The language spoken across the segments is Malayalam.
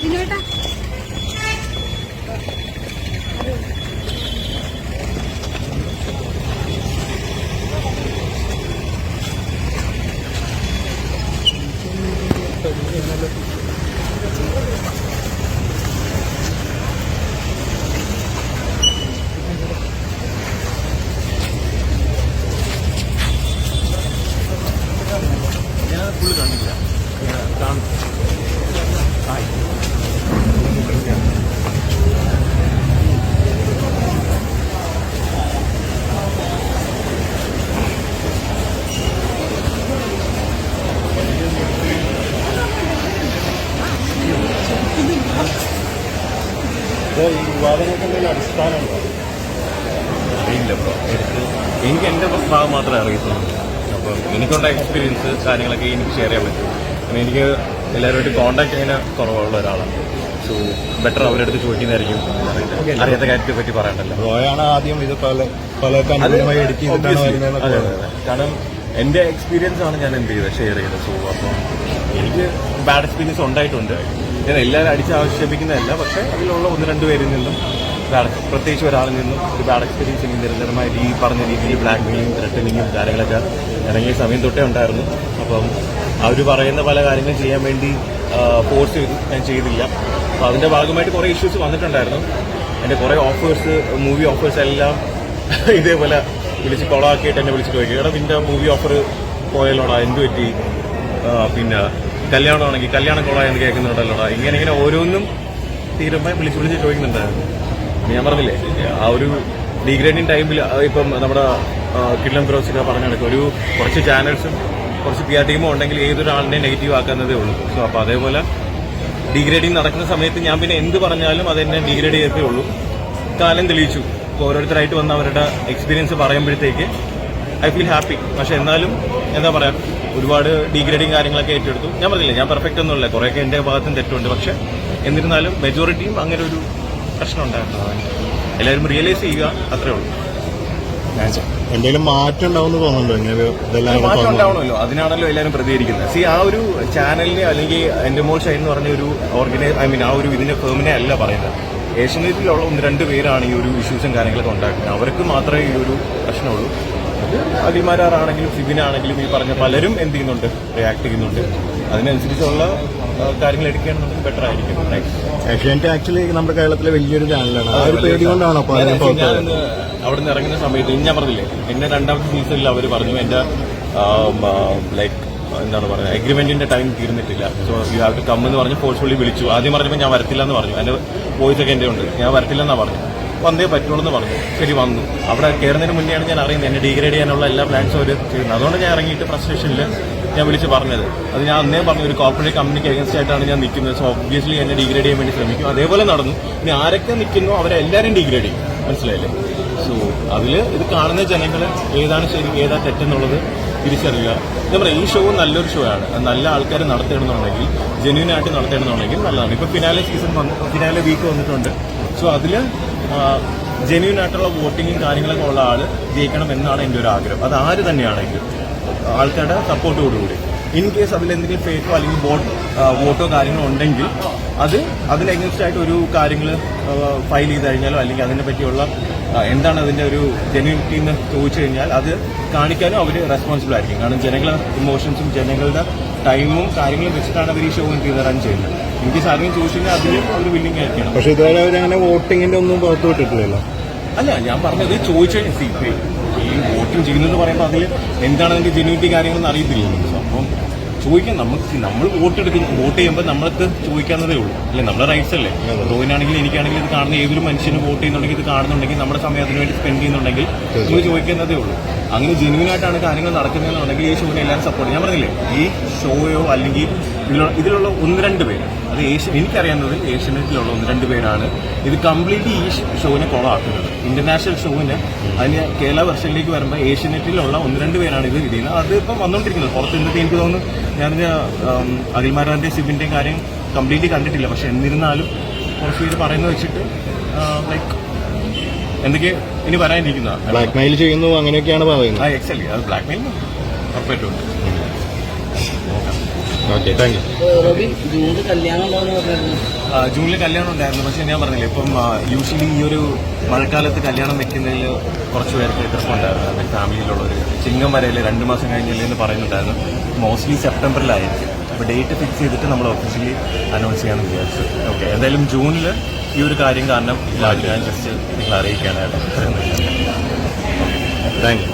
വിനോട്ടാ ഞാൻ ഫുള്ള് കണ്ടില്ല ഞാൻ കാണും ഈ വിവാദങ്ങൾക്ക് എന്തെങ്കിലും അടിസ്ഥാനമുണ്ടോ അറിയില്ല ബ്രോ എനിക്ക് എനിക്ക് എന്റെ ഭാഗം മാത്രമേ അറിയത്തുള്ളൂ എനിക്കുണ്ട എക്സ്പീരിയൻസ് കാര്യങ്ങളൊക്കെ എനിക്ക് ഷെയർ ചെയ്യാൻ പറ്റും. കാരണം എനിക്ക് എല്ലാവരുമായിട്ട് കോണ്ടാക്ട് ചെയ്യുന്ന കുറവുള്ള ഒരാളാണ്. സോ ബെറ്റർ അവരുടെ അടുത്ത് ചോദിക്കുന്നതായിരിക്കും അറിയാത്ത കാര്യത്തെ പറ്റി പറയണ്ടല്ലോ. റോയാണ് ആദ്യം ഇത് പല പല അതെ. കാരണം എന്റെ എക്സ്പീരിയൻസ് ആണ് ഞാൻ എന്ത് ചെയ്തത്? ഷെയർ ചെയ്തത്. സോ അപ്പം എനിക്ക് ബാഡ് എക്സ്പീരിയൻസ് ഉണ്ടായിട്ടുണ്ട്. ഞാൻ എല്ലാവരും അടിച്ച് ആക്ഷേപിക്കുന്നതല്ല പക്ഷേ അതിലുള്ള ഒന്ന് രണ്ട് പേരിൽ നിന്നും ബാഡ് പ്രത്യേകിച്ച് ഒരാളിൽ നിന്നും ഒരു ബാഡ് എക്സ്പീരിയൻസ് എനിക്ക് നിരന്തരമായിട്ട് ഈ പറഞ്ഞ രീതിയിൽ ബ്ലാക്ക് മെയിലും ത്രെട്ടനിങ്ങും കാര്യങ്ങളൊക്കെ ഇറങ്ങിയ സമയം തൊട്ടേ ഉണ്ടായിരുന്നു. അപ്പം അവർ പറയുന്ന പല കാര്യങ്ങളും ചെയ്യാൻ വേണ്ടി ഫോഴ്സ് ചെയ്തു. ഞാൻ ചെയ്തില്ല. അപ്പം അതിന്റെ ഭാഗമായിട്ട് കുറേ ഇഷ്യൂസ് വന്നിട്ടുണ്ടായിരുന്നു. എന്റെ കുറേ ഓഫേഴ്സ് മൂവി ഓഫേഴ്സ് എല്ലാം ഇതേപോലെ വിളിച്ച് കൊളാക്കിയിട്ട് എന്നെ വിളിച്ചിട്ട് ചോദിക്കും എടാ നിന്റെ മൂവി ഓഫർ പോയല്ലോടാ എന്ത് പറ്റി? പിന്നെ കല്യാണമാണെങ്കിൽ കല്യാണം കൊളായെന്ന് കേൾക്കുന്നുണ്ടല്ലോടാ. ഇങ്ങനെ ഇങ്ങനെ ഓരോന്നും തീരുമ്പോൾ വിളിച്ച് വിളിച്ച് ചോദിക്കുന്നുണ്ടായിരുന്നു. ഞാൻ പറഞ്ഞില്ലേ ആ ഒരു ഡിഗ്രേഡിങ് ടൈമിൽ ഇപ്പം നമ്മുടെ കിഡ്ലം ബ്രോസിക പറഞ്ഞ ഒരു കുറച്ച് ചാനൽസും കുറച്ച് പി ആർ ടീമും ഉണ്ടെങ്കിൽ ഏതൊരാളിനെ നെഗറ്റീവ് ആക്കുന്നതേ ഉള്ളൂ. സോ അപ്പോൾ അതേപോലെ ഡിഗ്രേഡിങ് നടക്കുന്ന സമയത്ത് ഞാൻ പിന്നെ എന്ത് പറഞ്ഞാലും അതെന്നെ ഡിഗ്രേഡ് ചെയ്തേ ഉള്ളൂ. കാലം തെളിയിച്ചു. ഓരോരുത്തരായിട്ട് വന്ന അവരുടെ എക്സ്പീരിയൻസ് പറയുമ്പോഴത്തേക്ക് ഐ ഫീൽ ഹാപ്പി പക്ഷെ എന്നാലും എന്താ പറയുക ഒരുപാട് ഡിഗ്രേഡിങ് കാര്യങ്ങളൊക്കെ ഏറ്റെടുത്തു. ഞാൻ പറഞ്ഞില്ല ഞാൻ പെർഫെക്റ്റ് ഒന്നുമില്ല. കുറേയൊക്കെ എന്റെ ഭാഗത്തും തെറ്റുണ്ട്. പക്ഷെ എന്നിരുന്നാലും മെജോറിറ്റിയും അങ്ങനെ ഒരു പ്രശ്നം ഉണ്ടായിട്ടുള്ളത് എല്ലാവരും റിയലൈസ് ചെയ്യുക അത്രേ ഉള്ളൂ. എന്തെങ്കിലും മാറ്റം ഉണ്ടാവുമെന്ന് തോന്നുന്നുണ്ടോ? ഇങ്ങനെ മാറ്റം ഉണ്ടാവണമല്ലോ. അതിനാണല്ലോ എല്ലാവരും പ്രതികരിക്കുന്നത്. സി ആ ഒരു ചാനലിനെ അല്ലെങ്കിൽ എന്റെ മോൾ ഷൈൻ എന്ന് പറഞ്ഞ ഒരു ഓർഗനൈസ് ഐ മീൻ ആ ഒരു ഇതിന്റെ ഫേമിനെ അല്ല പറയുന്നത്. ഏഷ്യനെറ്റിലുള്ള ഒന്ന് രണ്ട് പേരാണ് ഈ ഒരു ഇഷ്യൂസും കാര്യങ്ങളൊക്കെ ഉണ്ടാക്കുന്നത്. അവർക്ക് മാത്രമേ ഈ ഒരു പ്രശ്നമുള്ളൂ. അത് അടിമാരാറാണെങ്കിലും സിബിനാണെങ്കിലും ഈ പറഞ്ഞ പലരും എന്ത് ചെയ്യുന്നുണ്ട്? റിയാക്ട് ചെയ്യുന്നുണ്ട്. അതിനനുസരിച്ചുള്ള കാര്യങ്ങൾ എടുക്കുകയാണെന്നുണ്ടെങ്കിൽ ബെറ്റർ ആയിരിക്കും. ഏഷ്യാനെറ്റ് ആക്ച്വലി നമ്മുടെ കേരളത്തിലെ വലിയൊരു ചാനലാണ് ആ ഒരു പേടി കൊണ്ടാണ് അപ്പൊ ഞാൻ അവിടെ നിന്ന് ഇറങ്ങുന്ന സമയത്ത് ഞാൻ പറഞ്ഞില്ലേ എന്നെ രണ്ടാമത്തെ സീസണിൽ അവർ പറഞ്ഞു എന്റെ ലൈക്ക് എന്താണ് പറയുക അഗ്രിമെന്റിന്റെ ടൈം തീർന്നിട്ടില്ല. So you have to come എന്ന് പറഞ്ഞ് ഫോഴ്സ്ഫുള്ളി വിളിച്ചു. ആദ്യം പറഞ്ഞപ്പോൾ ഞാൻ വരത്തില്ല എന്ന് പറഞ്ഞു. എന്റെ വോയിസ് ഒക്കെ എന്റെ ഉണ്ട്. ഞാൻ വരത്തില്ല എന്നാ പറഞ്ഞു. വന്നേ പറ്റുള്ളൂ എന്ന് പറഞ്ഞു. ശരി വന്നു. അവിടെ കയറുന്നതിന് മുന്നെയാണ് ഞാൻ അറിയുന്നത്. എന്നെ ഡിഗ്രേഡ് ചെയ്യാനുള്ള എല്ലാ പ്ലാൻസും അവർ ചെയ്യുന്നത്. അതുകൊണ്ട് ഞാൻ ഇറങ്ങിയിട്ട് ഫ്രസ്ട്രേഷനിൽ ഞാൻ വിളിച്ച് പറഞ്ഞത്. അത് ഞാൻ അന്നേ പറഞ്ഞു ഒരു കോർപ്പറേറ്റ് കമ്പനിക്ക് അഗൻസ്റ്റ് ആയിട്ടാണ് ഞാൻ നിൽക്കുന്നത്. സോ ഒബ്വിയസ്ലി എന്നെ ഡിഗ്രേഡ് ചെയ്യാൻ വേണ്ടി ശ്രമിക്കും. അതേപോലെ നടന്നു. ഇനി ആരൊക്കെ നിൽക്കുന്നു അവരെല്ലാവരും ഡിഗ്രേഡ് ചെയ്യും. മനസ്സിലായില്ലേ? സോ അതിൽ ഇത് കാണുന്ന ജനങ്ങൾ ഏതാണ് ശരി ഏതാ തെറ്റെന്നുള്ളത് തിരിച്ചറിയുക. ഞാൻ പറയാം ഈ ഷോ നല്ലൊരു ഷോ ആണ്. നല്ല ആൾക്കാർ നടത്തണമെന്നുണ്ടെങ്കിൽ ജെന്യൂൻ ആയിട്ട് നടത്തണമെന്നുണ്ടെങ്കിൽ നല്ലതാണ്. ഇപ്പോൾ ഫിനാലെ സീസൺ ഫിനാലെ വീക്ക് വന്നിട്ടുണ്ട്. സോ അതിൽ ജെന്യൂൻ ആയിട്ടുള്ള വോട്ടിങ്ങും കാര്യങ്ങളൊക്കെ ഉള്ള ആൾ ജയിക്കണം എന്നാണ് എന്റെ ഒരു ആഗ്രഹം. അത് ആര് തന്നെയാണെങ്കിലും. ആൾക്കാരുടെ സപ്പോർട്ടോടുകൂടി ഇൻ കേസ് അതിൽ എന്തെങ്കിലും ഫേക്കോ അല്ലെങ്കിൽ ബോട്ട് വോട്ടോ കാര്യങ്ങളോ ഉണ്ടെങ്കിൽ അത് അതിന് അഗൻസ്റ്റ് ആയിട്ട് ഒരു കാര്യങ്ങൾ ഫയൽ ചെയ്ത് കഴിഞ്ഞാലോ അല്ലെങ്കിൽ അതിനെ പറ്റിയുള്ള എന്താണ് അതിന്റെ ഒരു ജെന്യൂനിറ്റി എന്ന് ചോദിച്ചു കഴിഞ്ഞാൽ അത് കാണിക്കാനും അവർ റെസ്പോൺസിബിൾ ആയിരിക്കും. കാരണം ജനങ്ങളുടെ ഇമോഷൻസും ജനങ്ങളുടെ ടൈമും കാര്യങ്ങളും വെച്ചിട്ടാണ് അവർ ഈ ഷോ റൺ ചെയ്യുന്നത്. ഇൻ കേസ് ആരെങ്കിലും ചോദിച്ചു കഴിഞ്ഞാൽ അതിന് അവർ വില്ലിംഗ് ആയിരിക്കണം. പക്ഷേ ഇതുവരെ അവരങ്ങനെ വോട്ടിങ്ങിന്റെ ഒന്നും പുറത്തു വിട്ടിട്ടില്ലല്ലോ. അല്ല ഞാൻ പറഞ്ഞത് ചോദിച്ചു കഴിഞ്ഞാൽ ഇപ്പൊ ഈ പറയുമ്പോൾ അതിൽ എന്താണ് അതിന്റെ ജെന്യൂറ്റി കാര്യങ്ങളൊന്നും അറിയത്തില്ലല്ലോ So, അപ്പം ചോദിക്കാം നമുക്ക് നമ്മൾ വോട്ട് എടുക്കും വോട്ട് ചെയ്യുമ്പോൾ നമ്മൾക്ക് ചോദിക്കാവുന്നതേ ഉള്ളൂ. അല്ലെ? നമ്മുടെ റൈറ്റ്സ് അല്ലേ? റോഹിനാണെങ്കിലും എനിക്കാണെങ്കിലും ഇത് കാണുന്ന ഏതൊരു മനുഷ്യനും വോട്ട് ചെയ്യുന്നുണ്ടെങ്കിൽ ഇത് കാണുന്നുണ്ടെങ്കിൽ നമ്മുടെ സമയം അതിനുവേണ്ടി സ്പെൻഡ് ചെയ്യുന്നുണ്ടെങ്കിൽ നമ്മൾ ചോദിക്കുന്നതേ ഉള്ളൂ. അങ്ങനെ ജെന്യൂൻ ആയിട്ടാണ് കാര്യങ്ങൾ നടക്കുന്നതെന്നുണ്ടെങ്കിൽ ഈ ഷോനെ എല്ലാവരും സപ്പോർട്ട് ഞാൻ പറഞ്ഞില്ലേ ഈ ഷോയോ അല്ലെങ്കിൽ ഇതിലുള്ള ഒന്ന് രണ്ട് പേര്. അത് ഏഷ്യ എനിക്കറിയാവുന്നത് ഏഷ്യനെറ്റിലുള്ള ഒന്ന് രണ്ട് പേരാണ്. ഇത് കംപ്ലീറ്റ്ലി ഈ ഷോവിനെ ഫോളോ ആക്കുന്നത്. ഇന്റർനാഷണൽ ഷോവിന് അതിന് കേരള വെർഷനിലേക്ക് വരുമ്പോൾ ഏഷ്യനെറ്റിലുള്ള ഒന്ന് രണ്ട് പേരാണ് ഇത് ചെയ്യുന്നത്. അത് ഇപ്പം വന്നുകൊണ്ടിരിക്കുന്നത് പുറത്ത് നിന്നിട്ട് എനിക്ക് തോന്നുന്നു ഞാനിത് അഖിൽമാരാന്റെ സിബിന്റെയും കാര്യം കംപ്ലീറ്റ്ലി കണ്ടിട്ടില്ല. പക്ഷെ എന്നിരുന്നാലും കുറച്ച് പേര് പറയുന്നത് വെച്ചിട്ട് ലൈക്ക് എന്തൊക്കെ ഇനി പറയാനിരിക്കുന്ന ബ്ലാക്ക് മെയിൽ ചെയ്യുന്നു അങ്ങനെയൊക്കെയാണ് പറയുന്നത്. ആ എക്സൽ അത് ബ്ലാക്ക് മെയിൽ ഉറപ്പായിട്ടുണ്ട് ഓക്കെ താങ്ക് യു ജൂണിൽ കല്യാണം ഉണ്ടായിരുന്നു. പക്ഷെ ഞാൻ പറഞ്ഞില്ലേ ഇപ്പം യൂഷ്വലി ഈ ഒരു മഴക്കാലത്ത് കല്യാണം വെക്കുന്നതിൽ കുറച്ച് പേർക്ക് എതിർപ്പുണ്ടായിരുന്നു എന്റെ ഫാമിലിയിലുള്ളവർ ചിങ്ങം വരയിൽ രണ്ട് മാസം കഴിഞ്ഞില്ലേ എന്ന് പറയുന്നുണ്ടായിരുന്നു. മോസ്റ്റ്ലി സെപ്റ്റംബറിലായിരിക്കും. അപ്പോൾ ഡേറ്റ് ഫിക്സ് ചെയ്തിട്ട് നമ്മൾ ഒഫീഷ്യലി അനൗൺസ് ചെയ്യാമെന്ന് വിചാരിച്ചു. ഓക്കെ എന്തായാലും ജൂണിൽ ഈ ഒരു കാര്യം കാരണം ഞാൻ ജസ്റ്റ് നിങ്ങൾ അറിയിക്കാനായിട്ട് താങ്ക് യു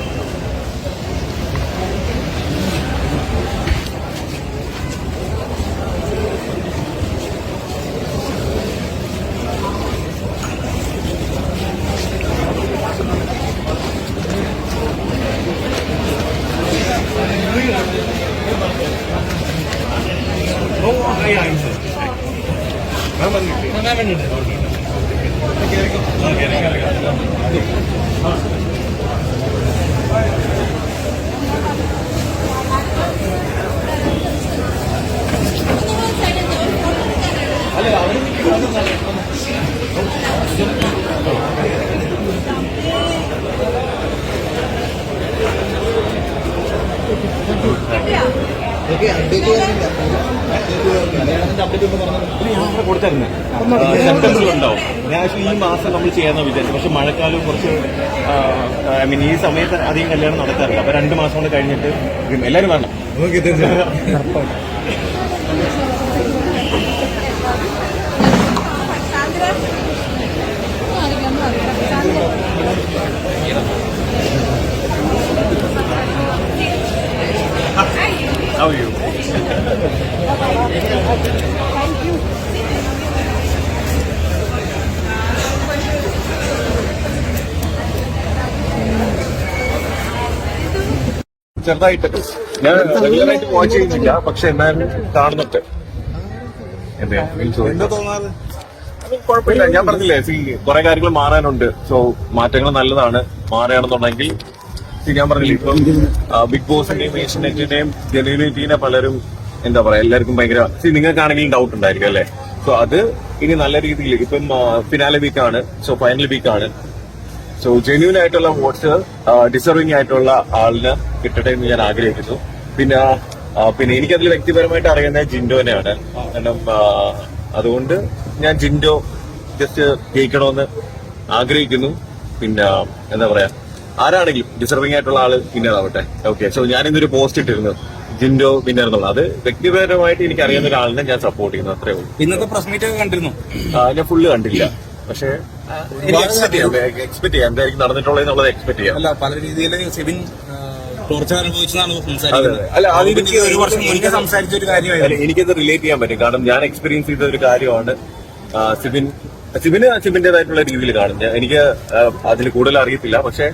കൊടുത്തായിരുന്നു ഞാൻ ഈ മാസം നമ്മൾ ചെയ്യാമെന്ന് വിചാരിച്ചു പക്ഷെ മഴക്കാലം കുറച്ച് ഐ മീൻ ഈ സമയത്ത് അധികം കല്യാണം നടക്കാറില്ല. അപ്പൊ രണ്ട് മാസം കൊണ്ട് കഴിഞ്ഞിട്ട് എല്ലാവരും വരണം. ചെറുതായിട്ട്. ഞാൻ റെഗുലറായിട്ട് വാച്ച് ചെയ്യുന്നില്ല പക്ഷെ എന്നാലും കാണുന്നുണ്ട്. എന്തേ? എന്താ തോന്നാറ്? കുഴപ്പമില്ല. ഞാൻ പറഞ്ഞില്ലേ സി കുറെ കാര്യങ്ങൾ മാറാനുണ്ട്. സോ മാറ്റങ്ങൾ നല്ലതാണ്. മാറുകയാണെന്നുണ്ടെങ്കിൽ ഞാൻ പറഞ്ഞില്ലേ ഇപ്പം ബിഗ് ബോസിന്റെയും ഏഷ്യനെറ്റിന്റെയും ജനുവിനിറ്റിനെ പലരും എന്താ പറയാ എല്ലാവർക്കും ഭയങ്കര സി നിങ്ങൾക്കാണെങ്കിലും ഡൗട്ട് ഉണ്ടായിരിക്കും അല്ലേ? സോ അത് ഇനി നല്ല രീതിയിൽ ഇപ്പം ഫിനാലെ വീക്കാണ് സോ ഫൈനൽ വീക്കാണ് സോ ജെന്യൂൻ ആയിട്ടുള്ള വോട്ട്സ് ഡിസർവിംഗ് ആയിട്ടുള്ള ആളിന് കിട്ടട്ടെ എന്ന് ഞാൻ ആഗ്രഹിക്കുന്നു. പിന്നെ പിന്നെ എനിക്കതിൽ വ്യക്തിപരമായിട്ട് അറിയുന്നത് ജിൻഡോനെയാണ്. കാരണം അതുകൊണ്ട് ഞാൻ ജിൻഡോ ജസ്റ്റ് ജയിക്കണമെന്ന് ആഗ്രഹിക്കുന്നു. പിന്നെ എന്താ പറയാ ആരാണെങ്കിലും ഡിസർവിംഗ് ആയിട്ടുള്ള ആൾ പിന്നെ ആവട്ടെ. ഓക്കെ സോ ഞാൻ ഇന്നൊരു പോസ്റ്റ് ഇട്ടിരുന്നു. ജിൻഡോ വിന്നർ എന്നുള്ളത് അത് വ്യക്തിപരമായിട്ട് എനിക്ക് അറിയുന്ന ഒരാളിനെ ഞാൻ സപ്പോർട്ട് ചെയ്യുന്നു. അത്രേ ഉള്ളൂ. ഇന്നത്തെ പ്രസ് മീറ്റ് ഒക്കെ കണ്ടിരുന്നു. ഞാൻ ഫുള്ള് കണ്ടില്ല. പക്ഷേ എക്സ്പെക്ട് ചെയ്യാം. എന്തായിരിക്കും നടന്നിട്ടുള്ളത് എന്നുള്ളത് എക്സ്പെക്ട് ചെയ്യാം. അല്ല പല രീതിയിൽ സെബിൻ ടോർച്ചർ അനുഭവിച്ചതാണ് സംസാരിക്കുന്നത്. ഒരു വർഷം മുന്നേ സംസാരിച്ച ഒരു കാര്യമായിരുന്നു. എനിക്കത് റിലേറ്റ് ചെയ്യാൻ പറ്റും. കാരണം ഞാൻ എക്സ്പീരിയൻസ് ചെയ്ത ഒരു കാര്യമാണ് സിബിൻ സിബിന് സിബിന്റേതായിട്ടുള്ള രീതിയിൽ കാണും. എനിക്ക് അതിൽ കൂടുതൽ അറിയത്തില്ല. പക്ഷെ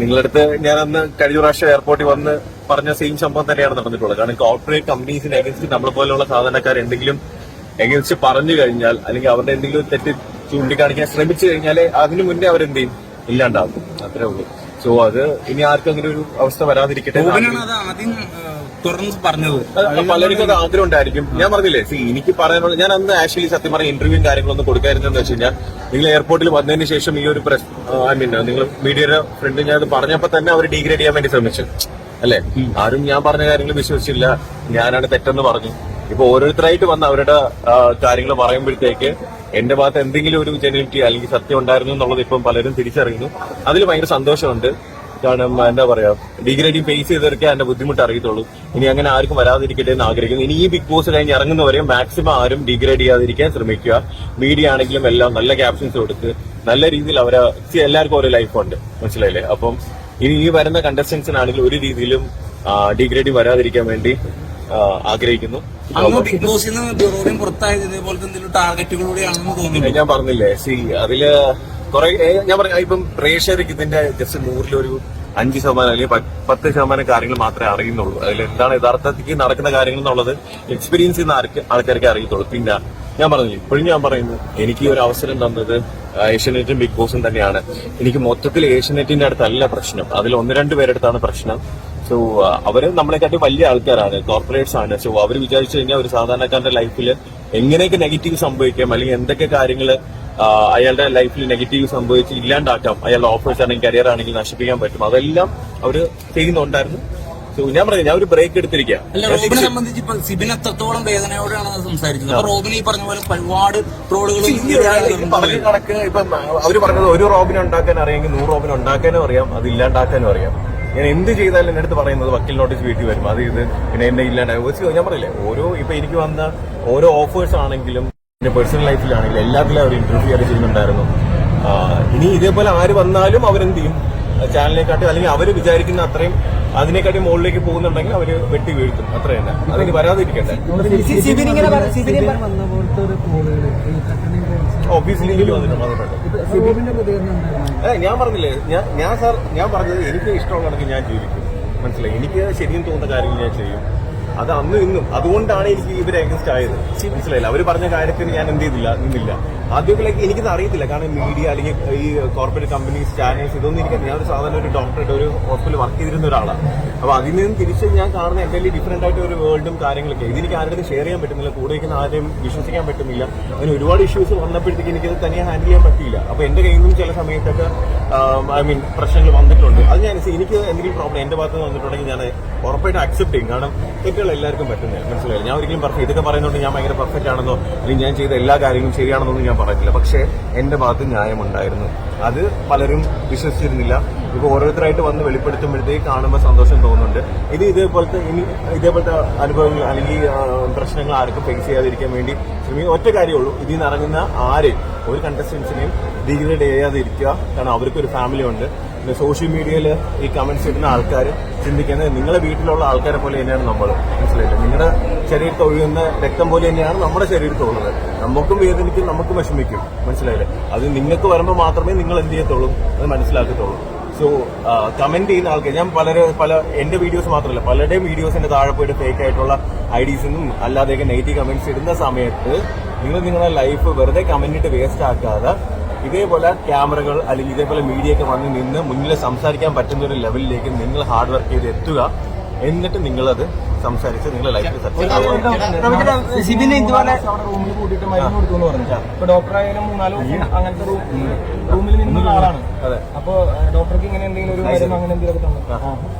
നിങ്ങളടുത്ത് ഞാൻ അന്ന് കഴിഞ്ഞ പ്രാവശ്യം എയർപോർട്ടിൽ വന്ന് പറഞ്ഞ സെയിം സംഭവം തന്നെയാണ് നടന്നിട്ടുള്ളത്. കാരണം കോർപ്പറേറ്റ് കമ്പനീസിന് അഗൻസ്റ്റ് നമ്മളെ പോലെയുള്ള സാധാരണക്കാർ എന്തെങ്കിലും എഗൻസ്റ്റ് പറഞ്ഞു കഴിഞ്ഞാൽ അല്ലെങ്കിൽ അവരുടെ എന്തെങ്കിലും തെറ്റ് ചൂണ്ടിക്കാണിക്കാൻ ശ്രമിച്ചു കഴിഞ്ഞാൽ അതിനു മുന്നേ അവരെന്ത് ചെയ്യും ഇല്ലാണ്ടാവും അത്രേ ഉള്ളൂ. സോ അത് ഇനി ആർക്കും അങ്ങനെ ഒരു അവസ്ഥ വരാതിരിക്കട്ടെ പലർക്കും അത് ആഗ്രഹം ഉണ്ടായിരിക്കും. ഞാൻ പറഞ്ഞില്ലേ സി എനിക്ക് പറയാനുള്ള ഞാൻ അന്ന് ആക്ച്വലി സത്യം പറഞ്ഞ ഇന്റർവ്യൂ കാര്യങ്ങളൊന്നും കൊടുക്കായിരുന്നെന്ന് വെച്ച് കഴിഞ്ഞാൽ നിങ്ങൾ എയർപോർട്ടിൽ വന്നതിന് ശേഷം ഈ ഒരു പ്രസ് ഐ മീൻ നിങ്ങൾ മീഡിയയുടെ ഫ്രണ്ട് ഞാൻ അത് പറഞ്ഞപ്പോ തന്നെ അവർ ഡിഗ്രേഡ് ചെയ്യാൻ വേണ്ടി ശ്രമിച്ചു. അല്ലെ? ആരും ഞാൻ പറഞ്ഞ കാര്യങ്ങൾ വിശ്വസിച്ചില്ല. ഞാനാണ് തെറ്റെന്ന് പറഞ്ഞു. ഇപ്പൊ ഓരോരുത്തരായിട്ട് വന്ന് അവരുടെ കാര്യങ്ങൾ പറയുമ്പോഴത്തേക്ക് എന്റെ ഭാഗത്ത് എന്തെങ്കിലും ഒരു ജെനുവിറ്റി അല്ലെങ്കിൽ സത്യം ഉണ്ടായിരുന്നു എന്നുള്ളത് ഇപ്പം പലരും തിരിച്ചറിയുന്നു. അതിൽ ഭയങ്കര സന്തോഷമുണ്ട്. കാരണം എന്താ പറയാ ഡിഗ്രേഡിങ് ഫേസ് ചെയ്തവർക്ക് അതിന്റെ ബുദ്ധിമുട്ട് അറിയത്തുള്ളൂ. ഇനി അങ്ങനെ ആർക്കും വരാതിരിക്കട്ടെ എന്ന് ആഗ്രഹിക്കുന്നു. ഇനി ഈ ബിഗ് ബോസ് കഴിഞ്ഞ് ഇറങ്ങുന്നവരെ മാക്സിമം ആരും ഡിഗ്രേഡ് ചെയ്യാതിരിക്കാൻ ശ്രമിക്കുക. മീഡിയ ആണെങ്കിലും എല്ലാം നല്ല ക്യാപ്ഷൻസ് കൊടുത്ത് നല്ല രീതിയിൽ അവരെ എല്ലാവർക്കും ഓരോ ലൈഫ് ഉണ്ട്. മനസ്സിലായില്ലേ? അപ്പം ഇനി ഈ വരുന്ന കണ്ടസ്റ്റൻസിനാണെങ്കിലും ഒരു രീതിയിലും ഡിഗ്രേഡിങ് വരാതിരിക്കാൻ വേണ്ടി ആഗ്രഹിക്കുന്നു. അന്ന് ബിഗ് ബോസിൽ നിന്ന് റോബിൻ പുറത്തായത് ഇതേപോലത്തെ എന്തെങ്കിലും ടാർഗറ്റുകളിലൂടെയാണെന്ന് തോന്നുന്നു. ഞാൻ പറഞ്ഞില്ലേ സി അതിൽ കുറെ ഞാൻ പറഞ്ഞ ഇപ്പം പ്രേക്ഷകർക്ക് ഇതിന്റെ ജസ്റ്റ് നൂറിലൊരു അഞ്ച് ശതമാനം അല്ലെങ്കിൽ പത്ത് ശതമാനം കാര്യങ്ങൾ മാത്രമേ അറിയുന്നുള്ളൂ. അതിൽ എന്താണ് യഥാർത്ഥത്തിൽ നടക്കുന്ന കാര്യങ്ങൾ എന്നുള്ളത് എക്സ്പീരിയൻസ് ചെയ്യുന്ന ആൾക്കാർക്ക് അറിയത്തുള്ളൂ. പിന്നെ ഞാൻ പറഞ്ഞില്ലേ ഇപ്പോഴും ഞാൻ പറയുന്നു എനിക്ക് ഒരു അവസരം തന്നത് ഏഷ്യനെറ്റും ബിഗ് ബോസും തന്നെയാണ്. എനിക്ക് മൊത്തത്തിൽ ഏഷ്യനെറ്റിന്റെ അടുത്തല്ല പ്രശ്നം. അതിൽ ഒന്ന് രണ്ട് പേരെടുത്താണ് പ്രശ്നം. സോ അവർ നമ്മളെക്കാട്ടി വലിയ ആൾക്കാരാണ് കോർപ്പറേറ്റ്സ് ആണ്. സോ അവർ വിചാരിച്ചു കഴിഞ്ഞാൽ ഒരു സാധാരണക്കാരന്റെ ലൈഫിൽ എങ്ങനെയൊക്കെ നെഗറ്റീവ് സംഭവിക്കാം അല്ലെങ്കിൽ എന്തൊക്കെ കാര്യങ്ങൾ അയാളുടെ ലൈഫിൽ നെഗറ്റീവ് സംഭവിച്ച് ഇല്ലാണ്ടാക്കാം അയാളുടെ ഓഫേഴ്സ് ആണെങ്കിൽ കരിയർ ആണെങ്കിൽ നശിപ്പിക്കാൻ പറ്റും. അതെല്ലാം അവർ ചെയ്യുന്നുണ്ടായിരുന്നു. സോ ഞാൻ പറഞ്ഞു ഞാൻ ഒരു ബ്രേക്ക് എടുത്തിരിക്കാം. റോബിനെ സംബന്ധിച്ച് ഇപ്പൊ സിബിൻ എത്രത്തോളം വേദനയോടെയാണ് സംസാരിച്ചത്. അപ്പൊ റോബിന് ഈ പറഞ്ഞ പോലെ ഒരുപാട് ട്രോളുകൾ പറഞ്ഞ കണക്ക് ഇപ്പം അവർ പറഞ്ഞത് ഒരു റോബിനെ ഉണ്ടാക്കാൻ അറിയാമെങ്കിൽ നൂറ് റോബിനെ ഉണ്ടാക്കാനും അറിയാം അത് ഇല്ലാണ്ടാക്കാനും അറിയാം. ഞാൻ എന്ത് ചെയ്താലും എന്റെ അടുത്ത് പറയുന്നത് വക്കീൽ നോട്ടീസ് വീട്ടിൽ വരും. അത് ഇത് പിന്നെ എന്നെ ഇല്ലാണ്ടായി ഞാൻ പറയില്ലേ? ഓരോ ഇപ്പൊ എനിക്ക് വന്ന ഓരോ ഓഫേഴ്സ് ആണെങ്കിലും എന്റെ പേഴ്സണൽ ലൈഫിലാണെങ്കിലും എല്ലാത്തിലും അവർ ഇന്റർവ്യൂ ആയിട്ട് ചെയ്യുന്നുണ്ടായിരുന്നു. ആ, ഇനി ഇതേപോലെ ആര് വന്നാലും അവരെന്ത് ചെയ്യും? ചാനലിനെക്കാട്ടി അല്ലെങ്കിൽ അവർ വിചാരിക്കുന്ന അത്രയും അതിനെക്കാട്ടി മുകളിലേക്ക് പോകുന്നുണ്ടെങ്കിൽ അവർ വെട്ടി വീഴ്ത്തും. അത്ര തന്നെ. അതിന് വരാതിരിക്കട്ടെ. ഓഫീസിൽ ഞാൻ പറഞ്ഞില്ലേ ഞാൻ ഞാൻ സാർ ഞാൻ പറഞ്ഞത് എനിക്ക് ഇഷ്ടമുള്ളതെങ്കിൽ ഞാൻ ജീവിക്കും. മനസ്സിലായി? എനിക്ക് ശരിയും തോന്നുന്ന കാര്യങ്ങൾ ഞാൻ ചെയ്യും. അത് അന്നും ഇന്നും. അതുകൊണ്ടാണ് എനിക്ക് ഇവരെ അഗൻസ്റ്റ് ആയത്. മനസ്സിലായില്ല? അവർ പറഞ്ഞ കാര്യത്തിന് ഞാൻ എന്ത് ചെയ്തില്ല നിന്നില്ല. ആദ്യമൊക്കെ എനിക്കിത് അറിയത്തില്ല. കാരണം മീഡിയ അല്ലെങ്കിൽ ഈ കോർപ്പറേറ്റ് കമ്പനീസ് ചാനൽസ് ഇതൊന്നും എനിക്ക് ഞാൻ ഒരു സാധാരണ ഒരു ഡോക്ടറുടെ ഒരു ഹോസ്പിറ്റലിൽ വർക്ക് ചെയ്തിരുന്ന ഒരാളാണ്. അപ്പോൾ അതിൽ നിന്നും തിരിച്ച് ഞാൻ കാണുന്ന എന്തെങ്കിലും ഡിഫറെന്റ് ആയിട്ട് ഒരു വേൾഡും കാര്യങ്ങളൊക്കെ. ഇതെനിക്ക് ആരുടെ ഷെയർ ചെയ്യാൻ പറ്റുന്നില്ല കൂടെ ഇരിക്കുന്ന ആരെയും വിശ്വസിക്കാൻ പറ്റുന്നില്ല. അങ്ങനെ ഒരുപാട് ഇഷ്യൂസ് വന്നപ്പോഴത്തേക്ക് എനിക്കത് തനിയെ ഹാൻഡിൽ ചെയ്യാൻ പറ്റിയില്ല. അപ്പോൾ എന്റെ കയ്യിൽ നിന്നും ചില സമയത്തൊക്കെ ഐ മീൻ പ്രശ്നങ്ങൾ വന്നിട്ടുണ്ട്. അത് ഞാൻ എനിക്ക് എന്തെങ്കിലും പ്രോബ്ലം എന്റെ ഭാഗത്ത് നിന്ന് വന്നിട്ടുണ്ടെങ്കിൽ ഞാൻ ഉറപ്പായിട്ട് അക്സെപ്റ്റ് ചെയ്യും. കാരണം തെറ്റുകൾ എല്ലാവർക്കും പറ്റുന്നില്ല മനസ്സിലായി? ഞാൻ ഒരിക്കലും പെർഫെക്റ്റ് ഇതൊക്കെ പറയുന്നുണ്ട് ഞാൻ ഭയങ്കര പെർഫെക്റ്റ് ആണെന്നോ അല്ലെങ്കിൽ ഞാൻ ചെയ്ത എല്ലാ കാര്യങ്ങളും ശരിയാണെന്നൊന്നും ഞാൻ പറയത്തില്ല പക്ഷേ എന്റെ ഭാഗത്ത് ന്യായമുണ്ടായിരുന്നു. അത് പലരും വിശ്വസിച്ചിരുന്നില്ല. ഇപ്പൊ ഓരോരുത്തരായിട്ട് വന്ന് വെളിപ്പെടുത്തുമ്പോഴത്തേക്ക് കാണുമ്പോൾ സന്തോഷം തോന്നുന്നുണ്ട്. ഇത് ഇതേപോലത്തെ ഇനി ഇതേപോലത്തെ അനുഭവങ്ങൾ അല്ലെങ്കിൽ പ്രശ്നങ്ങൾ ആർക്കും ഫേസ് ചെയ്യാതിരിക്കാൻ വേണ്ടി ശ്രമിക്കും ഒറ്റ കാര്യമുള്ളൂ. ഇതിൽ നിന്ന് ഇറങ്ങുന്ന ആരെയും ഒരു കണ്ടസ്റ്റൻസിനെയും ഡിഗ്രേഡ് ചെയ്യാതിരിക്കുക കാരണം അവർക്കൊരു ഫാമിലി ഉണ്ട്. സോഷ്യൽ മീഡിയയിൽ ഈ കമന്റ്സ് ഇടുന്ന ആൾക്കാർ ചിന്തിക്കുന്നത് നിങ്ങളുടെ വീട്ടിലുള്ള ആൾക്കാരെ പോലെ തന്നെയാണ് നമ്മൾ മനസ്സിലായില്ല? നിങ്ങളുടെ ശരീരത്തിൽ ഒഴുകുന്ന രക്തം പോലെ തന്നെയാണ് നമ്മുടെ ശരീരത്തിൽ ഉള്ളത്. നമുക്കും വേദനിക്കും നമുക്കും വിഷമിക്കും. മനസ്സിലായില്ലേ? അത് നിങ്ങൾക്ക് വരുമ്പോൾ മാത്രമേ നിങ്ങൾ എന്ത് ചെയ്യത്തുള്ളൂ? അത് മനസ്സിലാക്കത്തുള്ളൂ. സോ കമന്റ് ചെയ്യുന്ന ആൾക്കാർ ഞാൻ പലര് പല എന്റെ വീഡിയോസ് മാത്രമല്ല പലരുടെയും വീഡിയോസിന്റെ താഴെ പോയിട്ട് ഫേക്ക് ആയിട്ടുള്ള ഐഡീസിനും അല്ലാതെയൊക്കെ നെഗറ്റീവ് കമന്റ്സ് ഇടുന്ന സമയത്ത് നിങ്ങൾ നിങ്ങളുടെ ലൈഫ് വെറുതെ കമന്റ് ഇട്ട് വേസ്റ്റ് ആക്കാതെ ഇതേപോലെ ക്യാമറകൾ അല്ലെങ്കിൽ ഇതേപോലെ മീഡിയ ഒക്കെ വന്ന് നിന്ന് മുന്നിൽ സംസാരിക്കാൻ പറ്റുന്ന ഒരു ലെവലിലേക്ക് നിങ്ങൾ ഹാർഡ് വർക്ക് ചെയ്ത് എത്തുക എന്നിട്ട് നിങ്ങളത് സംസാരിച്ച് നിങ്ങളെ ലൈഫിൽ സക്സസ് സിബിന് ഇതുപോലെ റൂമിൽ കൂട്ടിയിട്ട് മരുന്ന് കൊടുത്തു എന്ന് പറഞ്ഞു ഇപ്പൊ ഡോക്ടർ ആയാലും മൂന്നാൽ അങ്ങനത്തെ റൂമിൽ നിന്നുള്ള ആളാണ്. അതെ. അപ്പൊ ഡോക്ടർക്ക് ഇങ്ങനെ എന്തെങ്കിലും ഒരു മരുന്ന് അങ്ങനെ എന്തെങ്കിലും തന്നെ?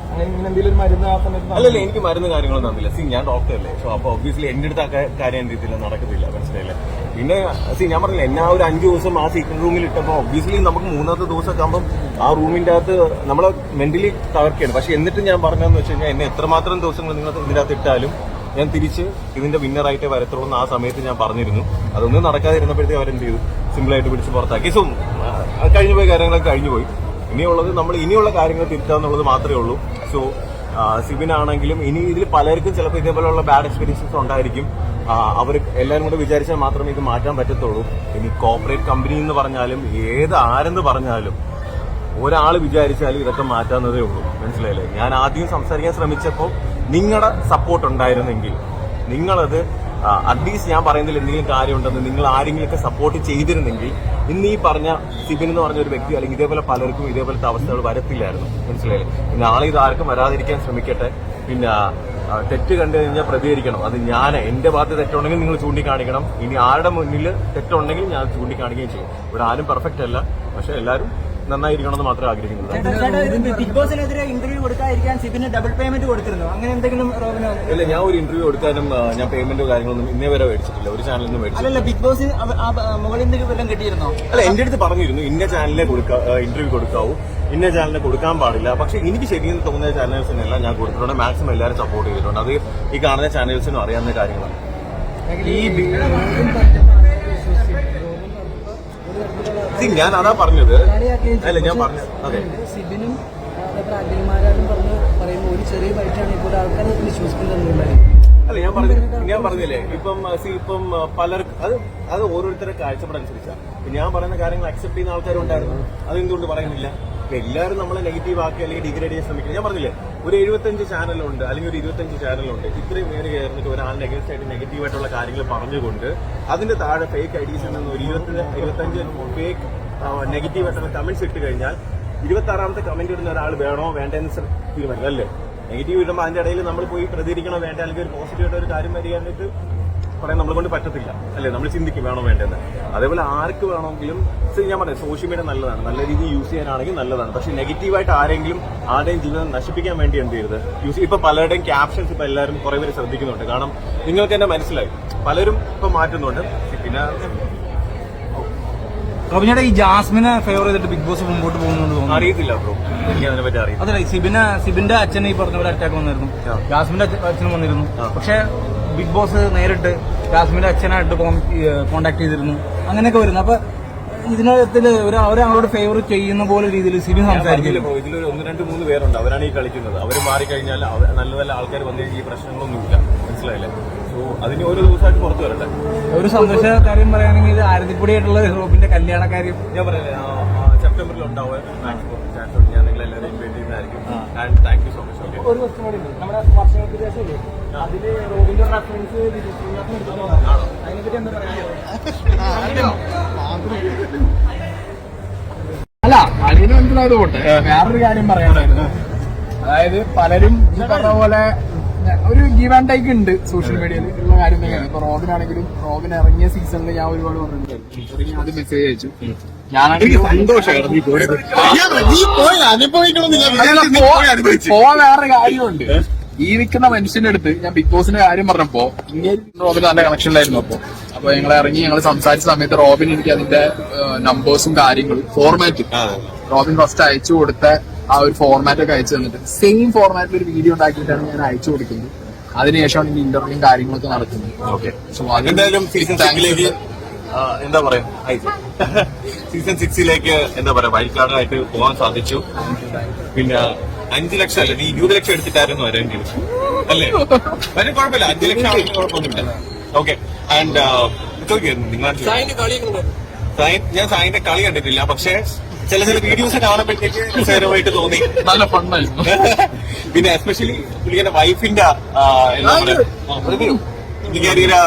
അങ്ങനെ ഇങ്ങനെ എന്തെങ്കിലും ഒരു മരുന്ന് ആ സമയത്ത്. അല്ലല്ല എനിക്ക് മരുന്ന് കാര്യങ്ങളൊന്നും തന്നില്ല. സി ഞാൻ ഡോക്ടർ അല്ലേ? സോ അപ്പൊ ഒബ്വിയസ്ലി എന്റെ അടുത്ത് ആ കാര്യം എന്ത് ചെയ്തില്ല? നടക്കത്തില്ല. മനസ്സിലായില്ലേ? പിന്നെ സി ഞാൻ പറഞ്ഞില്ല എന്നാ ഒരു അഞ്ച് ദിവസം ആ സീക്രട്ട് റൂമിൽ ഇട്ടപ്പോൾ ഒബ്വിയസ്ലി നമുക്ക് മൂന്നാമത്തെ ദിവസമൊക്കെ ആകുമ്പോൾ ആ റൂമിന്റെ അകത്ത് നമ്മളെ മെന്റലി തകർക്കുകയാണ് പക്ഷെ എന്നിട്ടും ഞാൻ പറഞ്ഞതെന്ന് വെച്ച് കഴിഞ്ഞാൽ എന്നെ എത്രമാത്രം ദിവസങ്ങൾ നിങ്ങൾ ഇതിന്റെ അകത്ത് ഇട്ടാലും ഞാൻ തിരിച്ച് ഇതിന്റെ വിന്നറായിട്ടേ വരത്തുള്ളൂ എന്ന് ആ സമയത്ത് ഞാൻ പറഞ്ഞിരുന്നു. അതൊന്നും നടക്കാതിരുന്നപ്പോഴത്തേക്ക് അവരെന്ത് ചെയ്തു? സിമ്പിളായിട്ട് പിടിച്ച് പുറത്താക്കി. സോ കഴിഞ്ഞു പോയ കാര്യങ്ങളൊക്കെ കഴിഞ്ഞു പോയി. ഇനിയുള്ളത് നമ്മൾ ഇനിയുള്ള കാര്യങ്ങൾ തിരുത്താന്നുള്ളത് മാത്രമേ ഉള്ളൂ. സോ സിബിനാണെങ്കിലും ഇനി ഇതിൽ പലർക്കും ചിലപ്പോൾ ഇതേപോലെയുള്ള ബാഡ് എക്സ്പീരിയൻസസ് ഉണ്ടായിരിക്കും. അവർ എല്ലാവരും കൂടെ വിചാരിച്ചാൽ മാത്രമേ ഇത് മാറ്റാൻ പറ്റത്തുള്ളൂ. ഇനി കോർപ്പറേറ്റ് കമ്പനി എന്ന് പറഞ്ഞാലും ഏത് ആരെന്ന് പറഞ്ഞാലും ഒരാൾ വിചാരിച്ചാലും ഇതൊക്കെ മാറ്റാവുന്നതേ ഉള്ളൂ. മനസ്സിലായില്ലേ? ഞാൻ ആദ്യം സംസാരിക്കാൻ ശ്രമിച്ചപ്പോൾ നിങ്ങളുടെ സപ്പോർട്ട് ഉണ്ടായിരുന്നെങ്കിൽ നിങ്ങളത് അറ്റ്ലീസ്റ്റ് ഞാൻ പറയുന്നതിൽ എന്തെങ്കിലും കാര്യമുണ്ടെന്ന് നിങ്ങൾ ആരെങ്കിലുമൊക്കെ സപ്പോർട്ട് ചെയ്തിരുന്നെങ്കിൽ ഇന്ന് ഈ പറഞ്ഞ സിബിൻ എന്ന് പറഞ്ഞ ഒരു വ്യക്തി അല്ലെങ്കിൽ ഇതേപോലെ പലർക്കും ഇതേപോലത്തെ അവസ്ഥകൾ വരത്തില്ലായിരുന്നു. മനസ്സിലായില്ലേ? നാളെ ഇത് ആർക്കും വരാതിരിക്കാൻ ശ്രമിക്കട്ടെ. പിന്നെ തെറ്റ് കണ്ടു കഴിഞ്ഞാൽ പ്രതികരിക്കണം. അത് ഞാൻ എന്റെ ഭാഗത്ത് തെറ്റുണ്ടെങ്കിൽ നിങ്ങൾ ചൂണ്ടിക്കാണിക്കണം. ഇനി ആരുടെ മുന്നിൽ തെറ്റുണ്ടെങ്കിൽ ഞാൻ ചൂണ്ടിക്കാണിക്കുകയും ചെയ്യും. ഇവിടെ ആരും പെർഫെക്റ്റ് അല്ല. പക്ഷെ എല്ലാവരും നന്നായിരിക്കണം എന്ന് മാത്രമേ ആഗ്രഹിക്കുന്നുള്ളൂ. ബിഗ് ബോസിനെതിരെ ഇന്റർവ്യൂ കൊടുക്കാതിരിക്കാൻ സിബിന് ഡബിൾ പേയ്മെന്റ് കൊടുത്തിരുന്നു? അങ്ങനെ എന്തെങ്കിലും റോബിന്? ഇല്ല ഞാൻ ഒരു ഇന്റർവ്യൂ കൊടുക്കാനും ഞാൻ പേയ്മെന്റോ കാര്യങ്ങളൊന്നും ഇന്നേ വരെ മേടിച്ചിട്ടില്ല. ഒരു ചാനലിൽ നിന്ന് അല്ലല്ല ബിഗ് വല്ലതും കിട്ടിയിരുന്നോ? അല്ല എന്റെ അടുത്ത് പറഞ്ഞിരുന്നു ഇന്ന ചാനലിനെ കൊടുക്ക ഇന്റർവ്യൂ കൊടുക്കാവൂ. ഇന്ന ചാനലിനെ കൊടുക്കാൻ പാടില്ല. പക്ഷെ എനിക്ക് ശരിയെന്ന് തോന്നുന്ന ചാനൽസിനെല്ലാം ഞാൻ കൊടുത്തിട്ടുണ്ട്. മാക്സിമം എല്ലാവരും സപ്പോർട്ട് ചെയ്തിട്ടുണ്ട്. അത് ഈ കാണുന്ന ചാനൽസിനും അറിയാവുന്ന കാര്യങ്ങളാണ്. ഈ ബിഗ് ഞാൻ അതാ പറഞ്ഞത്. അല്ല ഞാൻ പറഞ്ഞു അതെ. സിബിനും പറഞ്ഞു പറയുമ്പോൾ ഒരു ചെറിയ ഇപ്പോൾ ആൾക്കാർ അല്ല ഞാൻ പറഞ്ഞു ഞാൻ പറഞ്ഞില്ലേ? ഇപ്പം സി ഇപ്പം പലർക്കും അത് അത് ഓരോരുത്തരുടെ കാഴ്ചപ്പാടനുസരിച്ചാണ് ഞാൻ പറയുന്ന കാര്യങ്ങൾ അക്സെപ്റ്റ് ചെയ്യുന്ന ആൾക്കാരുണ്ടായിരുന്നു. അതെന്തുകൊണ്ട് പറയുന്നില്ല? എല്ലാവരും നമ്മളെ നെഗറ്റീവ് ആക്കി അല്ലെങ്കിൽ ഡിഗ്രേഡ് ചെയ്യാൻ ശ്രമിക്കുന്നത് ഞാൻ പറഞ്ഞില്ലേ ഒരു എഴുപത്തഞ്ച് ചാനലുണ്ട് അല്ലെങ്കിൽ ഒരു ഇരുപത്തഞ്ച് ചാനലുണ്ട് ഇത്രയും പേര് കയറിയിട്ട് ഒരാളിനെ അഗേൻസ്റ്റ് ആയിട്ട് നെഗറ്റീവ് ആയിട്ടുള്ള കാര്യങ്ങൾ പറഞ്ഞുകൊണ്ട് അതിന്റെ താഴെ ഫേക്ക് ഐഡീസിൽ നിന്ന് ഒരു ഇരുപത്തി ഇരുപത്തഞ്ച് ഫേക്ക് നെഗറ്റീവ് ആയിട്ടുള്ള കമന്റ്സ് ഇട്ട് കഴിഞ്ഞാൽ ഇരുപത്തി ആറാമത്തെ കമന്റ് ഇടുന്ന ഒരാൾ വേണോ വേണ്ടെന്ന് തീരുമാനിക്കും അല്ലേ? നെഗറ്റീവ് ഇടുമ്പോൾ അതിന്റെ ഇടയിൽ നമ്മൾ പോയി പ്രതികരിക്കണോ വേണ്ട? അല്ലെങ്കിൽ ഒരു പോസിറ്റീവ് ആയിട്ട് ഒരു കാര്യം വരികയായിട്ട് പറയാൻ നമ്മളെ കൊണ്ട് പറ്റത്തില്ല. അല്ലേ? നമ്മൾ ചിന്തിക്കും വേണോ വേണ്ടത് അതേപോലെ ആർക്ക് വേണമെങ്കിലും ഞാൻ പറയാം സോഷ്യൽ മീഡിയ നല്ലതാണ്. നല്ല രീതിയിൽ യൂസ് ചെയ്യാനാണെങ്കിൽ നല്ലതാണ്. പക്ഷെ നെഗറ്റീവായിട്ട് ആരെങ്കിലും ആരുടെയും ജീവിതം നശിപ്പിക്കാൻ വേണ്ടി എന്ത് ചെയ്യരുത്? യൂസ് ഇപ്പൊ പലരുടെയും ക്യാപ്ഷൻസ് ഇപ്പൊ എല്ലാവരും കുറെ പേര് ശ്രദ്ധിക്കുന്നുണ്ട്. കാരണം നിങ്ങൾക്ക് തന്നെ മനസ്സിലായി. പലരും ഇപ്പൊ മാറ്റുന്നുണ്ട്. പിന്നെ റോബിനേട്ടാ ഈ ജാസ്മിനെ ഫേവർ ചെയ്തിട്ട് ബിഗ് ബോസ് മുമ്പോട്ട് പോകുന്നുണ്ട് തോന്നുന്നു. അറിയത്തില്ല ബ്രോ എനിക്ക് അതിനെ പറ്റി സിബിന് സിബിന്റെ അച്ഛൻ ഈ പറഞ്ഞ പോലെ അറ്റാക്ക് വന്നിരുന്നു. ജാസ്മിന്റെ അച്ഛ- അച്ഛനും വന്നിരുന്നു. പക്ഷെ ബിഗ് ബോസ് നേരിട്ട് ജാസ്മിന്റെ അച്ഛനായിട്ട് കോണ്ടാക്ട് ചെയ്തിരുന്നു. അങ്ങനെയൊക്കെ വരുന്നു. അപ്പൊ ഇതിനകത്തിൽ ഒരാളോട് ഫേവർ ചെയ്യുന്ന പോലെ രീതിയിൽ സിബി സംസാരിക്കില്ല ബ്രോ ഇതിലൊരു ഒന്ന് രണ്ട് മൂന്ന് പേരുണ്ട്. അവരാണ് ഈ കളിക്കുന്നത്. അവർ മാറിക്കഴിഞ്ഞാൽ കഴിഞ്ഞാൽ നല്ല നല്ല ആൾക്കാർ വന്നിട്ട് കഴിഞ്ഞാൽ ഈ പ്രശ്നങ്ങളൊന്നുമില്ല. മനസ്സിലായില്ലേ? അതിന് ഒരു ദിവസമായിട്ട് പുറത്തു വരട്ടെ? ഒരു സന്തോഷ കാര്യം പറയുകയാണെങ്കിൽ ആരതിപ്പൊടിയായിട്ടുള്ള റോബിന്റെ കല്യാണ കാര്യം. ഞാൻ പറയല്ലേ സെപ്റ്റംബറിൽ ഉണ്ടാവും ഞാൻ നിങ്ങൾ എല്ലാവരെയും ഇൻവൈറ്റ് ചെയ്യുന്നതായിരിക്കും. And thank you so much okay ഒരു ക്വസ്റ്റ്യൻ കൂടി ഉണ്ട്. നമ്മുടെ വർഷങ്ങൾക്ക് ശേഷമില്ലേ അതിൽ റോബിന്റെ റെഫറൻസ് അതിനെപ്പറ്റി എന്താ പറയാ അല്ല അളിയന് മനസ്സിലായത് പോട്ടെ. വേറൊരു കാര്യം പറയാനായിരുന്നു അതായത് പലരും പറഞ്ഞ പോലെ ഒരു ഗീവ് ആൻഡ് ടൈക്ക് ഉണ്ട് സോഷ്യൽ മീഡിയയിൽ ഉള്ള കാര്യം തന്നെയാണ്. ഇപ്പൊ റോബിനാണെങ്കിലും റോബിൻ ഇറങ്ങിയ സീസണിൽ ഞാൻ ഒരുപാട് പറഞ്ഞിട്ടുണ്ടായിരുന്നു ഞാൻ ആദ്യം മെസ്സേജ് അയച്ചു പോവാൻ വേറെ കാര്യമുണ്ട്. ഈ നിൽക്കുന്ന മനുഷ്യന്റെ അടുത്ത് ഞാൻ ബിഗ് ബോസിന്റെ കാര്യം പറഞ്ഞപ്പോ ഇന്ത്യയിൽ റോബിൻ നല്ല കണക്ഷനിലായിരുന്നു അപ്പോ. അപ്പൊ ഞങ്ങൾ ഇറങ്ങി ഞങ്ങൾ സംസാരിച്ച സമയത്ത് റോബിൻ എനിക്ക് അതിന്റെ നമ്പേഴ്സും കാര്യങ്ങളും ഫോർമാറ്റ് റോബിൻ ഫസ്റ്റ് അയച്ചു കൊടുത്ത ആ ഒരു ഫോർമാറ്റ് ഒക്കെ അയച്ചു തന്നിട്ട്. സെയിം ഫോർമാറ്റിൽ ഒരു വീഡിയോ ഉണ്ടാക്കിയിട്ടാണ് ഞാൻ അയച്ചു കൊടുക്കുന്നത്. അതിനുശേഷമാണ് ഇനി ഇന്റർവ്യൂ കാര്യങ്ങളൊക്കെ നടക്കുന്നത്. ഓക്കെ സോ എന്തായാലും സീസൺ സിക്സിലേക്ക് എന്താ പറയാ? സീസൺ സിക്സിലേക്ക് എന്താ പറയാ വൈൽഡ് കാർഡായിട്ട് പോകാൻ സാധിച്ചു. പിന്നെ അഞ്ചു ലക്ഷം അല്ല നീ ഇരുപത് ലക്ഷം എടുത്തിട്ടായിരുന്നു വരേണ്ടത് അല്ലേ? വരും കുഴപ്പമില്ല. അഞ്ചു ലക്ഷം ആണെങ്കിൽ കുഴപ്പമൊന്നുമില്ല. ഓക്കെ ആൻഡ് നിങ്ങൾ സൈൻ ഞാൻ സായിന്റെ കളി കണ്ടിട്ടില്ല. പക്ഷേ ചില ചില വീഡിയോസ് കാണുമ്പോഴത്തേക്ക് രസകരമായിട്ട് തോന്നി. നല്ല ഫണ്ണായിരുന്നു. പിന്നെ എസ്പെഷ്യലി പുള്ളിക്കാരുടെ വൈഫിന്റെ എന്താ പറയാ ആ, review. പുള്ളിക്കാരിയുടെ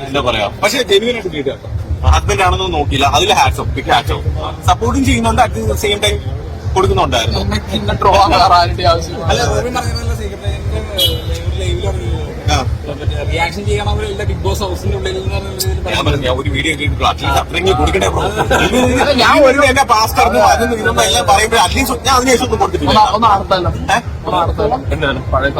എന്താ പറയാ. പക്ഷെ ജെനുവിനായിട്ട് വീട് ഹസ്ബൻഡ് ആണെന്ന് നോക്കിയില്ല. അതിൽ ഹാറ്റ്സോ ബിഗ് ഹാറ്റ്സോ സപ്പോർട്ടും ചെയ്യുന്നുണ്ട് അറ്റ് ദ സെയിം ടൈം കൊടുക്കുന്നുണ്ടായിരുന്നു. പിന്നെ പറഞ്ഞ ആരുടെ ആവശ്യം അല്ല റിയാക്ഷൻ ചെയ്യണമല്ല ബിഗ് ബോസ് ഹൗസിന്റെ ഉള്ളിൽ പറഞ്ഞ ഞാൻ പറഞ്ഞു ഞാൻ ഒരു വീഡിയോ കേട്ടിട്ടുള്ളൂ അറ്റ്ലീസ്റ്റ് അത്രയും കൊടുക്കണേ ബ്രോ ഞാൻ ഒരു എന്നെ പാസ് തന്നു അതൊന്നും ഇതൊന്നും എല്ലാം പറയുമ്പോൾ അറ്റ്ലീസ്റ്റ് ഞാൻ അതിനുശേഷം ഒന്നും കൊടുത്തിട്ടില്ല. ഒന്ന് പഴയ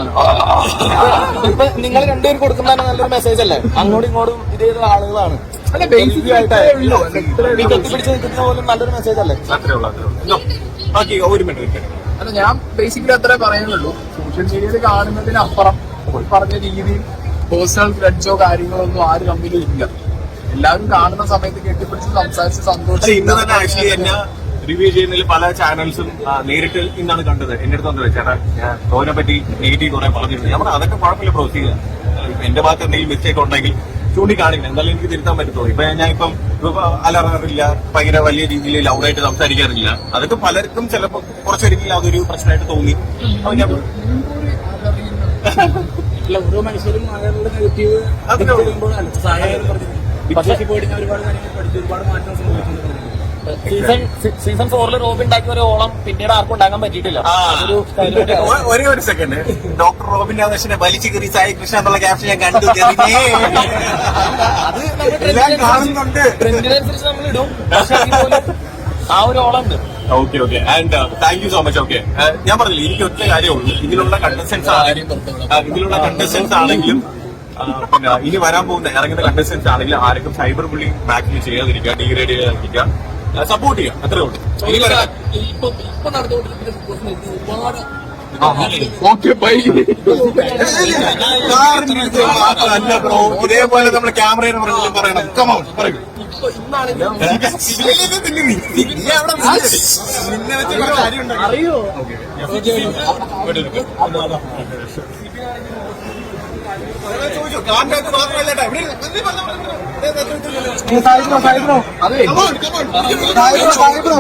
നിങ്ങൾ രണ്ടുപേരും കൊടുക്കുന്ന നല്ലൊരു മെസ്സേജ് അല്ലേ? അങ്ങോട്ടും ഇങ്ങോട്ടും ഇതേ ആളുകളാണ്. അല്ല ബേസിക് ആയിട്ടേ ഉള്ളൂ. ഈ കെട്ടിപ്പിടിച്ച് നിൽക്കുന്ന പോലും നല്ലൊരു മെസ്സേജ് അല്ലേ? അത്രേ ഉള്ളൂ അത്രേ ഉള്ളൂ. ബാക്കി ഒരു മിനിറ്റ് അല്ല ഞാൻ ബേസിക്കലി അത്രേ പറയുന്നുള്ളൂ. സോഷ്യൽ മീഡിയയിൽ കാണുന്നതിനപ്പുറം പറഞ്ഞ രീതിയിൽ പേഴ്സണൽ ഗ്രഡ്ജോ കാര്യങ്ങളോ ഒന്നും ആരും തമ്മിലും ഇല്ല. എല്ലാവരും കാണുന്ന സമയത്ത് കെട്ടിപ്പിടിച്ച് സംസാരിച്ച് പക്ഷെ ഇന്ന് തന്നെ ആക്ച്വലി എന്നെ റിവ്യൂ ചെയ്യുന്നതിൽ പല ചാനൽസും നേരിട്ട് ഇന്നാണ് കണ്ടത്. എന്റെ അടുത്ത് വന്നത് ചേട്ടാ ഞാൻ തോനെ പറ്റി നെഗറ്റീവ് കുറെ പറഞ്ഞിട്ടുണ്ട്. നമ്മൾ പറഞ്ഞു അതൊക്കെ കുഴപ്പമില്ല ചെയ്യുക എന്റെ ഭാഗത്ത് എന്തെങ്കിലും മിസ്റ്റേക്ക് ഉണ്ടെങ്കിൽ ചൂണ്ടിക്കാണിക്കണം. എന്തായാലും എനിക്ക് തിരുത്താൻ പറ്റത്തുള്ളൂ. ഇപ്പൊ ഞാൻ ഇപ്പം ഇപ്പൊ അലറാറില്ല ഭയങ്കര വലിയ രീതിയിൽ ലൗഡായിട്ട് സംസാരിക്കാറില്ല. അതൊക്കെ പലർക്കും ചിലപ്പോൾ കുറച്ചൊരിക്കലും അതൊരു പ്രശ്നമായിട്ട് തോന്നി. അപ്പൊ ഞാൻ അല്ല ഓരോ മനുഷ്യരും അയാളുടെ നെഗറ്റീവ് അത്രേ സഹായം ബിഗ് ബോസിൽ പോയിട്ട് ഞാൻ ഒരുപാട് കാര്യങ്ങൾ പഠിച്ചു ഒരുപാട് മാറ്റം സംഭവിച്ചിട്ടുണ്ട്. സീസൺ സീസൺ ഫോറിൽ റോബി ഉണ്ടാക്കിയ ഒരു ഓളം പിന്നീട് ആർക്കും ഉണ്ടാക്കാൻ പറ്റിയിട്ടില്ല. ഒരേ ഒരു സെക്കൻഡ് ഡോക്ടർ റോബിൻ രാധാകൃഷ്ണനെ വലിച്ചു കയറി സായി കൃഷ്ണ എന്നുള്ള ക്യാപ്ഷൻ ഞാൻ കണ്ടു. അത് കാണുന്നുണ്ട്. ട്രെൻഡിനനുസരിച്ച് നമ്മൾ ഇടും. പക്ഷെ ആ ഒരു ഓളം ഉണ്ട് okay okay and thank you so much okay ഞാൻ പറഞ്ഞില്ല എനിക്ക് ഒറ്റ കാര്യമുള്ളൂ ഇതിലുള്ള കണ്ടസ്റ്റൻസ് ആണെങ്കിലും ഇതിലുള്ള കണ്ടസ്റ്റൻസ് ആണെങ്കിലും പിന്നെ ഇനി വരാൻ പോകുന്ന ഇറങ്ങുന്ന കണ്ടസ്റ്റൻസ് ആണെങ്കിലും ആർക്കും സൈബർ ബുള്ളി ബാക്കിൽ ചെയ്യാതിരിക്കുക ഡീഗ്രേഡ് ചെയ്യാതിരിക്കുക. സപ്പോർട്ട് ചെയ്യുക. അത്രേ ഉള്ളൂ. ഇപ്പൊ ഇപ്പൊ നടന്നുകൊണ്ടിരിക്കുന്ന ഒരുപാട് ഓക്കെ ബൈ മാത്രമല്ല ബ്രോ ഇതേപോലെ നമ്മൾ ക്യാമറയുടെ മുന്നിൽ പറയണം കമോൺ പറയൂ. അറിയോ ചോദിച്ചു. അകത്ത് മാത്രമല്ല. ഇവിടെ ദേ, ദേ. അതെ. സായിബ്രോ, സായിബ്രോ. സായിബ്രോ.